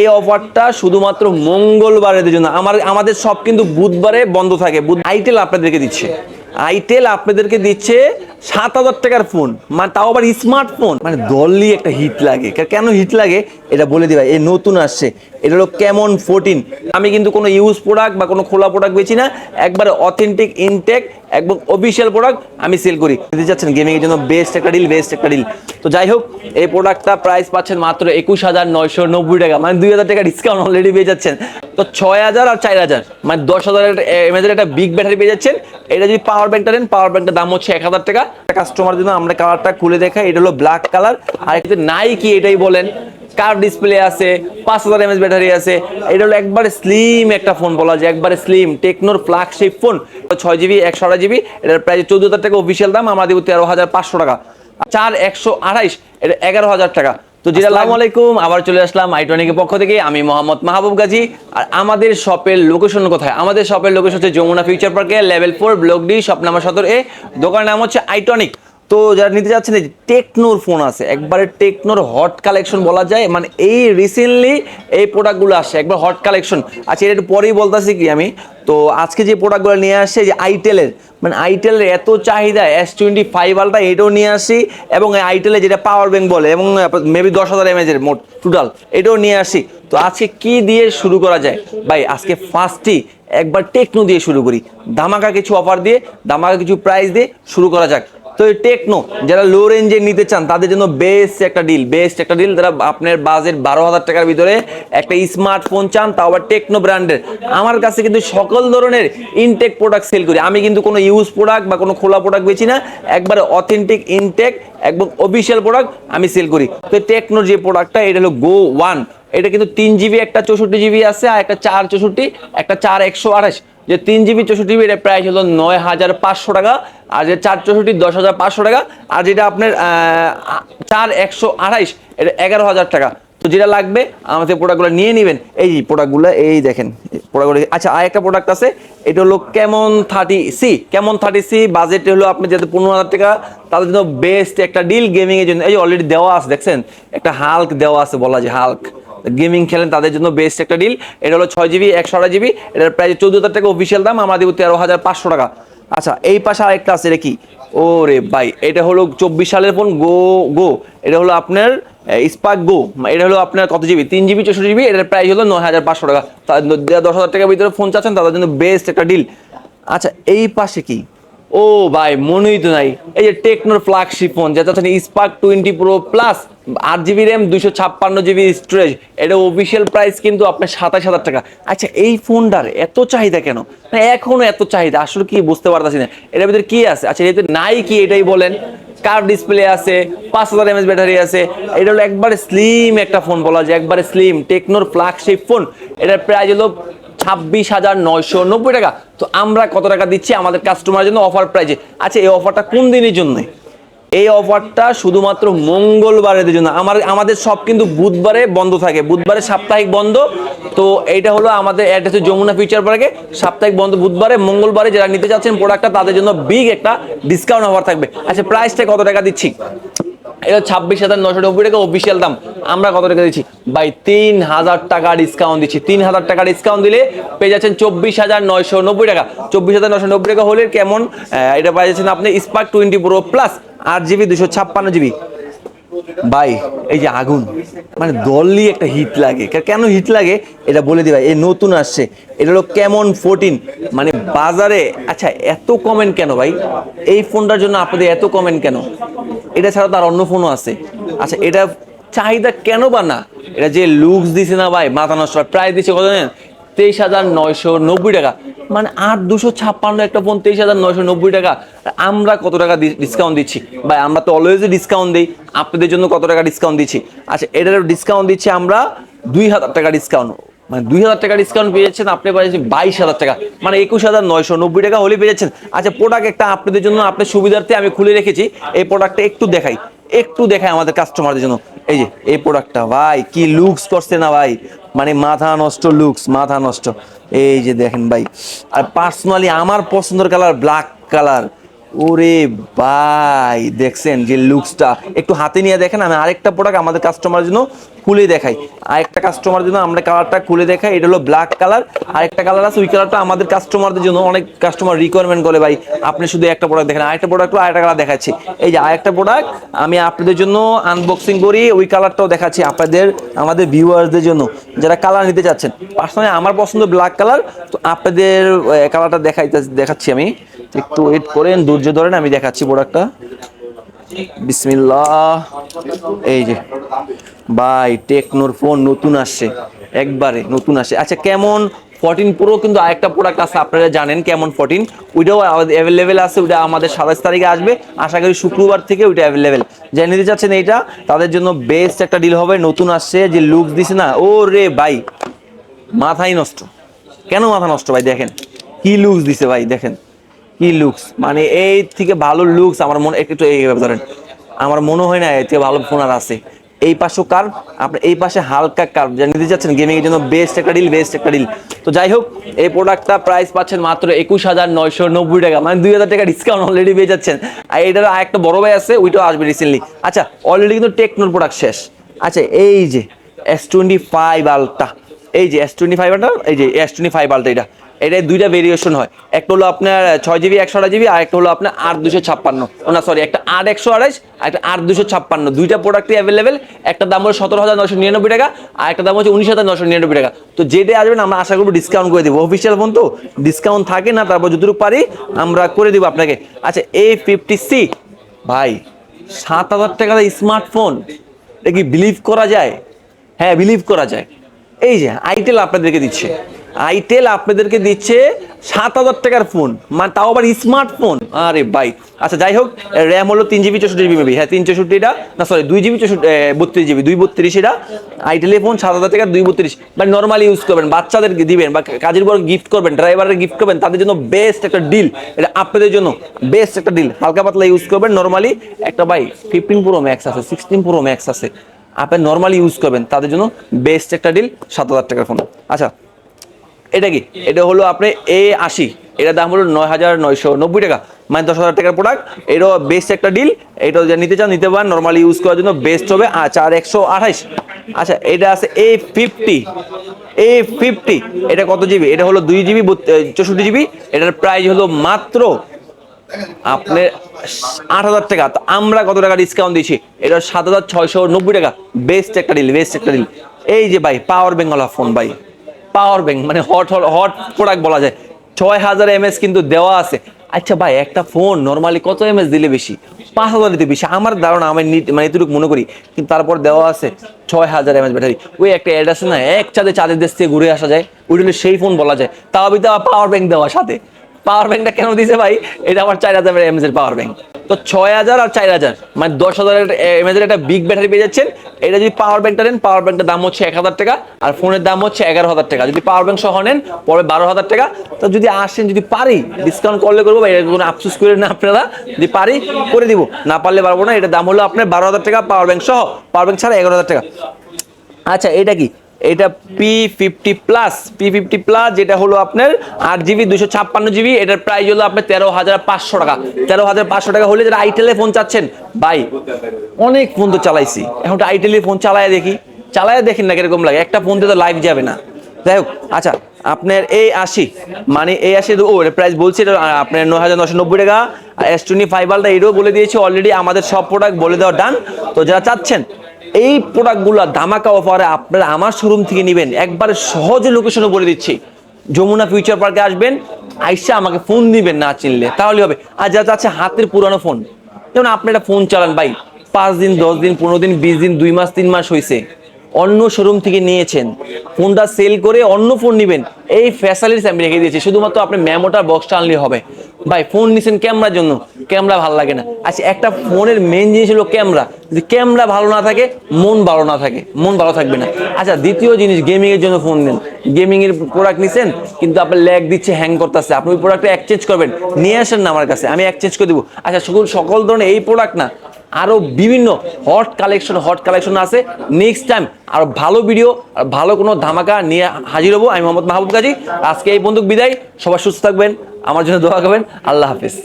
এই অফারটা শুধুমাত্র মঙ্গলবারের জন্য। আমার, আমাদের সব কিন্তু বুধবারে বন্ধ থাকে। আইটেল আপনাদেরকে দিচ্ছে। আইটেল আপনাদেরকে দিচ্ছে সাত হাজার টাকার ফোন মানে তাও আবার স্মার্টফোন মানে দলই একটা হিট লাগে। কেন হিট লাগে? এটা বলে দিবা এই নতুন আসছে। এটা হলো কেমন ফোরটিন আমি কিন্তু কোনো ইউজ প্রোডাক্ট বা কোনো খোলা প্রোডাক্ট বেছি না। একবারে অথেন্টিক ইনটেক একদম অফিসিয়াল প্রোডাক্ট আমি সেল করি। দিতে চাচ্ছেন গেমিং এর জন্য বেস্ট একটা ডিল বেস্ট একটা ডিল তো যাই হোক, এই প্রোডাক্টটা প্রাইস পাচ্ছেন মাত্র একুশ হাজার নয়শো নব্বই টাকা। মানে দুই হাজার টাকা ডিসকাউন্ট অলরেডি পেয়ে যাচ্ছেন। তো ছয় হাজার আর চার হাজার মানে দশ হাজার একটা বিগ ব্যাটারি পেয়ে যাচ্ছেন। এটা যদি পাওয়ার ব্যাংকটা নেন পাওয়ার ব্যাংকটার দাম হচ্ছে এক হাজার টাকা। কাস্টমার জন্য আমরা কালারটা খুলে দেখাই, এটা হলো ব্ল্যাক কালার আর এটা নাই কি এটাই বলেন কার ডিসপ্লে আছে, পাঁচ হাজার এমএস ব্যাটারি আছে, এটা হলো একবারে স্লিম একটা ফোন বলা যায়, একবারে স্লিম টেকনোর ফ্ল্যাগশিপ ফোন ছয় জিবি একশো আড়াই জিবি এটার প্রায় চোদ্দ হাজার টাকা অফিসিয়াল দাম, আমরা দিব তেরো হাজার পাঁচশো টাকা। চার একশো আড়াইশ, এটা এগারো হাজার টাকা। তো যেটা আসসালামু আলাইকুম। আবার চলে আসলাম আইটনিকের পক্ষ থেকে। আমি মোহাম্মদ মাহবুব গাজী। আর আমাদের শপের লোকেশন কোথায়? আমাদের শপের লোকেশন হচ্ছে যমুনা ফিউচার পার্কে level four block D shop number সতেরো এ দোকানের নাম হচ্ছে আইটনিক। তো যারা নিতে যাচ্ছেন টেকনোর ফোন আছে একবারে টেকনোর হট কালেকশন বলা যায়। মানে এই রিসেন্টলি এই প্রোডাক্টগুলো আসে একবার হট কালেকশন আচ্ছা এটা একটু পরেই বলতেছি কি আমি? তো আজকে যে প্রোডাক্টগুলো নিয়ে আসছে যে আইটেলের মানে আইটেলের এত চাহিদা এস টোয়েন্টি ফাইভ আলটা এটাও নিয়ে আসি এবং আইটেলে যেটা পাওয়ার ব্যাঙ্ক বলে এবং মেবি দশ হাজার এমএজের মোট টোটাল এটাও নিয়ে আসি। তো আজকে কি দিয়ে শুরু করা যায়? ভাই, আজকে ফার্স্টই একবার টেকনো দিয়ে শুরু করি। দামাকা কিছু অফার দিয়ে দামাকা কিছু প্রাইস দিয়ে শুরু করা যাক। তো টেকনো যারা লো রেঞ্জে নিতে চান, তাদের জন্য বেস্ট একটা ডিল বেস্ট একটা ডিল যারা আপনার বাজেট বারো হাজার টাকার ভিতরে একটা স্মার্টফোন চান, তাও আবার টেকনো ব্র্যান্ডের আমার কাছে কিন্তু সকল ধরনের ইনটেক প্রোডাক্ট সেল করি। আমি কিন্তু কোনো ইউজ প্রোডাক্ট বা কোনো খোলা প্রোডাক্ট বেছি না। একবারে অথেন্টিক ইনটেক একদম অফিসিয়াল প্রোডাক্ট আমি সেল করি। তো টেকনোর যে প্রোডাক্টটা এটা হলো গো ওয়ান এটা কিন্তু তিন জিবি একটা চৌষট্টি জিবি আছে, আর একটা চার চৌষট্টি, একটা চার একশো আঠাশ। যে তিন জিবি চৌষট্টি জিবি এটা প্রাইস হলো নয় হাজার পাঁচশো টাকা। আর যে চার চৌষট্টি, দশ হাজার পাঁচশো টাকা। আর যেটা আপনার চার একশো আঠাইশ এটা এগারো হাজার টাকা। তো যেটা লাগবে আমাদের প্রোডাক্টগুলো নিয়ে নেবেন। এই যে প্রোডাক্টগুলো এই দেখেন প্রোডাক্টগুলো আচ্ছা আর একটা প্রোডাক্ট আছে, এটা হলো Camon thirty C Camon thirty C budget হলো আপনি যাতে পনেরো হাজার টাকা, তাদের জন্য বেস্ট একটা ডিল গেমিংয়ের জন্য। এই অলরেডি দেওয়া আছে, দেখছেন? একটা হাল্ক দেওয়া আছে, বলা যায় হাল্ক গেমিং খেলেন, তাদের জন্য বেস্ট একটা ডিল এটা হলো ছয় জিবি একশো আড়াই জিবি এটার প্রায় চোদ্দ হাজার টাকা অফিসিয়াল দাম আমরা দিব তেরো হাজার পাঁচশো টাকা। আচ্ছা এই পাশে আরেকটা আছে, এটা কি? ও রে ভাই, এটা হলো চব্বিশ সালের ফোন গো গো এটা হলো আপনার স্পার্ক গো এটা হলো আপনার কত জিবি তিন জিবি চৌষট্টি জিবি এটার প্রাইস হলো নয় হাজার পাঁচশো টাকা। দশ হাজার টাকার ভিতরে ফোন চাচ্ছেন, তাদের জন্য বেস্ট একটা ডিল আচ্ছা এই পাশে কি? ও ভাই, মনেই তো নাই। এই যে টেকনোর ফ্ল্যাগশিপ ফোন যেটা হচ্ছে স্পার্ক টোয়েন্টি প্রো প্লাস আট জিবি র্যাম দুশো ছাপ্পান্ন জিবি স্টোরেজ এটা অফিসিয়াল প্রাইস কিন্তু আপনার সাতাশ হাজার টাকা। আচ্ছা এই ফোনটার এত চাহিদা কেন? না এখনও এত চাহিদা, আসলে কি বুঝতে পারতাছি না। এটার ভিতরে কি আছে? আচ্ছা এতে নাই কি এটাই বলেন। কার ডিসপ্লে আছে, পাঁচ হাজার এমএস ব্যাটারি আছে। এটা হলো একবারে স্লিম একটা ফোন বলা যায়, একবারে স্লিম টেকনোর ফ্ল্যাগশিপ ফোন এটার প্রাইস হলো ছাব্বিশ হাজার নয়শো নব্বই টাকা। তো আমরা কত টাকা দিচ্ছি আমাদের কাস্টমারের জন্য অফার প্রাইজে আচ্ছা এই অফারটা কোন দিনের জন্য? এই অফারটা শুধুমাত্র মঙ্গলবারের জন্য। আমার, আমাদের সব কিন্তু বুধবারে বন্ধ থাকে। বুধবারে সাপ্তাহিক বন্ধ। তো এইটা হলো আমাদের অ্যাড্রেস যমুনা ফিউচার পার্কে সাপ্তাহিক বন্ধ বুধবারে, মঙ্গলবারে যারা নিতে চাচ্ছেন প্রোডাক্টটা তাদের জন্য বিগ একটা ডিসকাউন্ট অফার থাকবে। আচ্ছা প্রাইসটা কত টাকা দিচ্ছি? এটা ছাব্বিশ হাজার নশো নব্বই টাকা অফিসিয়াল দাম। আমরা কত টাকা দিচ্ছি? ভাই, তিন হাজার টাকা ডিসকাউন্ট দিচ্ছি। তিন হাজার টাকা ডিসকাউন্ট দিলে পেয়ে যাচ্ছেন চব্বিশ হাজার নয়শো নব্বই টাকা। চব্বিশ হাজার নশো নব্বই টাকা হলে কেমন? এটা পেয়ে যাচ্ছেন আপনি স্পার্ক টোয়েন্টি প্রো প্লাস আট জিবি, দুশো ছাপ্পান্ন জিবি। ভাই, এই যে আগুন মানে দলই একটা হিট লাগে। কেন হিট লাগে? এটা বলে দিই ভাই এই নতুন আসছে। এটা হলো কেমন ফোরটিন মানে বাজারে আচ্ছা এত কমেন্ট কেন ভাই? এই ফোনটার জন্য আপনাদের এত কমেন্ট কেন? এটা ছাড়া তার অন্য ফোনও আছে। আচ্ছা এটা চাহিদা কেন বা না? এটা যে লুকস দিছে না ভাই, মাথা নষ্ট প্রায় দিচ্ছে কত জানেন? তেইশ হাজার নয়শো নব্বই টাকা। মানে আট দুশো ছাপ্পান্ন একটা ফোন তেইশ হাজার নয়শো নব্বই টাকা। আমরা কত টাকা ডিসকাউন্ট দিচ্ছি? ভাই, আমরা তো অলওয়েজই ডিসকাউন্ট দিই। আপনাদের জন্য কত টাকা ডিসকাউন্ট দিচ্ছি? আচ্ছা এটার ডিসকাউন্ট দিচ্ছি আমরা দুই হাজার টাকা ডিসকাউন্ট মানে দুই হাজার টাকা ডিসকাউন্ট পেয়ে যাচ্ছেন আপনি পাচ্ছেন বাইশ হাজার টাকা। মানে একুশ হাজার নয়শো নব্বই টাকা হলে পেয়ে যাচ্ছেন আচ্ছা প্রোডাক্ট একটা আপনাদের জন্য, আপনার সুবিধার্থে আমি খুলে রেখেছি। এই প্রোডাক্টটা একটু দেখাই। একটু দেখাই আমাদের কাস্টমারদের জন্য। এই যে, এই প্রোডাক্টটা ভাই, কি লুকস করছে না ভাই? মানে মাথা নষ্ট লুকস মাথা নষ্ট। এই যে দেখেন ভাই, আর পার্সোনালি আমার পছন্দের কালার ব্ল্যাক কালার ওরে ভাই, দেখছেন যে লুকসটা একটু হাতে নিয়ে দেখেন, আমি আরেকটা প্রোডাক্ট আমাদের কাস্টমারের জন্য খুলে দেখাই। আরেকটা কাস্টমারের জন্য আমরা কালারটা খুলে দেখাই, এটা হলো ব্ল্যাক কালার আরেকটা কালার আছে, ওই কালারটা আমাদের কাস্টমারদের জন্য অনেক কাস্টমার রিকোয়ারমেন্ট করে ভাই। আপনি শুধু একটা প্রোডাক্ট দেখেন, আরেকটা প্রোডাক্ট আরেকটা কালার দেখাচ্ছি। এই যে আরেকটা প্রোডাক্ট আমি আপনাদের জন্য আনবক্সিং করি, ওই কালারটাও দেখাচ্ছি আপনাদের, আমাদের ভিউয়ার্সদের জন্য। যারা কালার নিতে চাচ্ছেন পার্সোনালি আমার পছন্দ ব্ল্যাক কালার তো আপনাদের কালারটা দেখাইতে দেখাচ্ছি আমি। একটু ওয়েট করেন, ধৈর্য ধরেন, আমি দেখাচ্ছি প্রোডাক্টটা বিসমিল্লাহ। এই যে, ভাই, টেকনোর ফোন নতুন আসছে, একবারে নতুন আসে আচ্ছা কেমন? ফোরটিন প্রো কিন্তু আরেকটা প্রোডাক্ট আছে, আপনারা জানেন কেমন ফোরটিন ওইটাও অ্যাভেলেবেল আছে, ওইটা আমাদের সাতাশ তারিখে আসবে। আশা করি শুক্রবার থেকে ওইটা অ্যাভেলেবেল যারা নিতে চাচ্ছেন এইটা, তাদের জন্য বেস্ট একটা ডিল হবে, নতুন আসছে, যে লুক দিছে না ও রে ভাই, মাথাই নষ্ট। কেন মাথা নষ্ট ভাই, দেখেন? কি লুকস দিছে ভাই, দেখেন। কি লুকস মানে এই থেকে ভালো লুকস আমার মনে একটু এইভাবে ধরেন। আমার মনে হয় না এর থেকে ভালো ফোন আর আছে। এই পাশেও কার্ভ আপনার এই পাশে হালকা কার্ভ যা নিতে চাচ্ছেন গেমিং এর জন্য বেস্ট একটা ডিল বেস্ট একটা ডিল তো যাই হোক, এই প্রোডাক্টটা প্রাইস পাচ্ছেন মাত্র একুশ হাজার নয়শো নব্বই টাকা। মানে দুই হাজার টাকা ডিসকাউন্ট অলরেডি পেয়ে যাচ্ছেন। আর এটার আর একটা বড় ভাই আছে, ওইটাও আসবে রিসেন্টলি আচ্ছা অলরেডি কিন্তু টেকনোর প্রোডাক্ট শেষ। আচ্ছা এই যে এস টোয়েন্টি ফাইভ আলটা এই যে এস টোয়েন্টি ফাইভ আলটা এই যে এস টোয়েন্টি ফাইভ আলটা এটা। এটা দুইটা ভেরিয়েশন হয়। একটা হলো আপনার ছয় জিবি একশো আড়াই জিবি আর একটা হলো আপনার আট দুশো ছাপ্পান্ন। না সরি একটা আট একশো আড়াইশ আর একটা আট দুশো ছাপ্পান্ন। দুইটা প্রোডাক্টই অ্যাভেলেবেল একটা দাম হলো সতেরো হাজার নশো নিরানব্বই টাকা, আর একটা দাম হচ্ছে উনিশ হাজার নশো নিরানব্বই টাকা। তো যেটা আসবেন, আমরা আশা করব ডিসকাউন্ট করে দেবো। অফিসিয়াল ফোন তো ডিসকাউন্ট থাকে না, তারপর যতটুকু পারি, আমরা করে দেবো আপনাকে। আচ্ছা এ ফিফটি সি ভাই, সাত হাজার টাকার স্মার্টফোন এটা কি বিলিভ করা যায়? হ্যাঁ বিলিভ করা যায়। এই যে আইটেল আপনাদেরকে দিচ্ছে। আইটেল আপনাদেরকে দিচ্ছে সাত হাজার টাকার ফোন। মানে তাও আবার স্মার্টফোন। আরে বাই আচ্ছা যাই হোক, র্যাম হলো তিন জিবি চৌষট্টি জিবি মেবি। হ্যাঁ তিন চৌষট্টিটা না সরি দুই জিবি চৌষট্টি বত্রিশ জিবি, দুই বত্রিশ এটা। আইটেলের ফোন সাত হাজার টাকা দুই বত্রিশ। বা নর্মালি ইউজ করবেন, বাচ্চাদেরকে দিবেন বা কাজের পর গিফট করবেন ড্রাইভারের গিফট করবেন, তাদের জন্য বেস্ট একটা ডিল এটা আপনাদের জন্য বেস্ট একটা ডিল হালকা পাতলা ইউজ করবেন নর্মালি একটা বাই ফিফটিন প্রো ম্যাক্স আছে সিক্সটিন প্রো ম্যাক্স আছে। আপনি নর্মালি ইউজ করবেন, তাদের জন্য বেস্ট একটা ডিল সাত হাজার টাকার ফোন আচ্ছা এটা কি? এটা হলো আপনি এ আশি। এটার দাম হলো নয় হাজার নয়শো নব্বই টাকা। মানে দশ হাজার টাকার প্রোডাক্ট এটাও বেস্ট একটা ডিল এটা যা নিতে চান, নিতে পারেন। নর্মালি ইউজ করার জন্য বেস্ট হবে। আর চার একশো আঠাইশ আচ্ছা এটা আছে এ ফিফটি এ ফিফটি এটা কত জিবি এটা হলো দুই জিবি চৌষট্টি জিবি এটার প্রাইস হলো মাত্র আপনার আট হাজার টাকা। তো আমরা কত টাকা ডিসকাউন্ট দিচ্ছি এটা সাত হাজার ছয়শো নব্বই টাকা। বেস্ট একটা ডিল বেস্ট একটা ডিল এই যে ভাই পাওয়ার ব্যাঙ্ক ফোন ভাই। পাওয়ার ব্যাংক মানে হট হট প্রোডাক্ট বলা যায়। ছয় হাজার এমএস কিন্তু দেওয়া আছে। আচ্ছা ভাই, একটা ফোন নর্মালি কত এমএস দিলে বেশি? পাঁচ হাজার দিতে বেশি। আমার ধারণা, আমি মানে এতটুকু মনে করি। কিন্তু তারপর দেওয়া আছে ছয় হাজার এমএস ব্যাটারি ওই একটা অ্যাড আছে না, এক চাঁদে চাঁদের দেশ থেকে ঘুরে আসা যায়। ওইটা সেই ফোন বলা যায়। তাও দেওয়া পাওয়ার ব্যাংক দেওয়া সাথে। পাওয়ার ব্যাংকটা কেন দিছে ভাই? এটা আমার চার হাজার এমএস এর পাওয়ার ব্যাংক তো ছয় হাজার আর চার হাজার। মানে দশ হাজার এমএস এর একটা বিগ ব্যাটারি পেয়ে যাচ্ছেন। এটা যদি পাওয়ার ব্যাংকটা নেন পাওয়ার ব্যাংকটার দাম হচ্ছে এক হাজার টাকা, আর ফোনের দাম হচ্ছে এগারো হাজার টাকা। যদি পাওয়ার ব্যাংক সহ নেন, পরে বারো হাজার টাকা। তো যদি আসেন, যদি পারি ডিসকাউন্ট করলে করব এর কোনো আফসোস করে না আপনারা, যদি পারি, করে দিব। না পারলে পারব না, এটা দাম হলো আপনার বারো হাজার টাকা পাওয়ার ব্যাংক সহ। পাওয়ার ব্যাংক ছাড়া এগারো হাজার টাকা। আচ্ছা এটা কি? এটা P fifty plus P fifty plus যেটা হলো আপনার আট জিবি দুশো ছাপ্পান্ন জিবি এটার প্রাইস হলো আপনার তেরো হাজার পাঁচশো টাকা। তেরো হাজার পাঁচশো টাকা হলে যারা আইটেলে ফোন চাচ্ছেন, ভাই, অনেক ফোন তো চালাইছি। এখন তো আইটেলে ফোন চালায় দেখি। চালায় দেখেন না কীরকম লাগে। একটা ফোন তো লাইভ যাবে না। যাই হোক আচ্ছা আপনার এই আশি মানে এই আশি ও প্রাইস বলছি, এটা আপনার নয় হাজার নশো নব্বই টাকা। এস টোয়েন্টি ফাইভ আলটা এটাও বলে দিয়েছি অলরেডি আমাদের সব প্রোডাক্ট বলে দেওয়া ডান তো যারা চাচ্ছেন এই প্রোডাক্টগুলো ধামাকা অফারে আপনারা আমার শোরুম থেকে নেবেন। একবারে সহজে লোকেশনে বলে দিচ্ছি। যমুনা ফিউচার পার্কে আসবেন, আইসা আমাকে ফোন দিবেন না চিনলে। তাহলে হবে। আর যা আছে হাতের পুরানো ফোন যেমন আপনি একটা ফোন চালান ভাই, পাঁচ দিন, দশ দিন, পনেরো দিন, বিশ দিন, দুই মাস, তিন মাস হয়েছে অন্য শোরুম থেকে নিয়েছেন। ফোনটা সেল করে অন্য ফোন নেবেন। এই ফ্যাসিলিটিস আমি রেখে দিয়েছি। শুধুমাত্র আপনি মেমোটা বক্সটা আনলে হবে। ভাই ফোন নিছেন ক্যামেরার জন্য। ক্যামেরা ভালো লাগে না। আচ্ছা একটা ফোনের মেন জিনিস হলো ক্যামেরা যদি ক্যামেরা ভালো না থাকে, মন ভালো না থাকে। মন ভালো থাকবে না। আচ্ছা দ্বিতীয় জিনিস গেমিংয়ের জন্য ফোন নেন। গেমিংয়ের প্রোডাক্ট নিছেন, কিন্তু আপনার ল্যাগ দিচ্ছে হ্যাং করতেছে। আপনি ওই প্রোডাক্টটা এক্সচেঞ্জ করবেন। নিয়ে আসেন না আমার কাছে। আমি এক্সচেঞ্জ করে দেবো। আচ্ছা সকল সকল ধরনের এই প্রোডাক্ট না আরও বিভিন্ন হট কালেকশন হট কালেকশন আছে। নেক্সট টাইম আর ভালো ভিডিও আর ভালো কোনো ধামাকা নিয়ে হাজির হব আমি মোহাম্মদ মাহবুব গাজী। আজকে এই বন্ধুক বিদায়। সবাই সুস্থ থাকবেন, আমার জন্য দোয়া করবেন। আল্লাহ হাফিজ।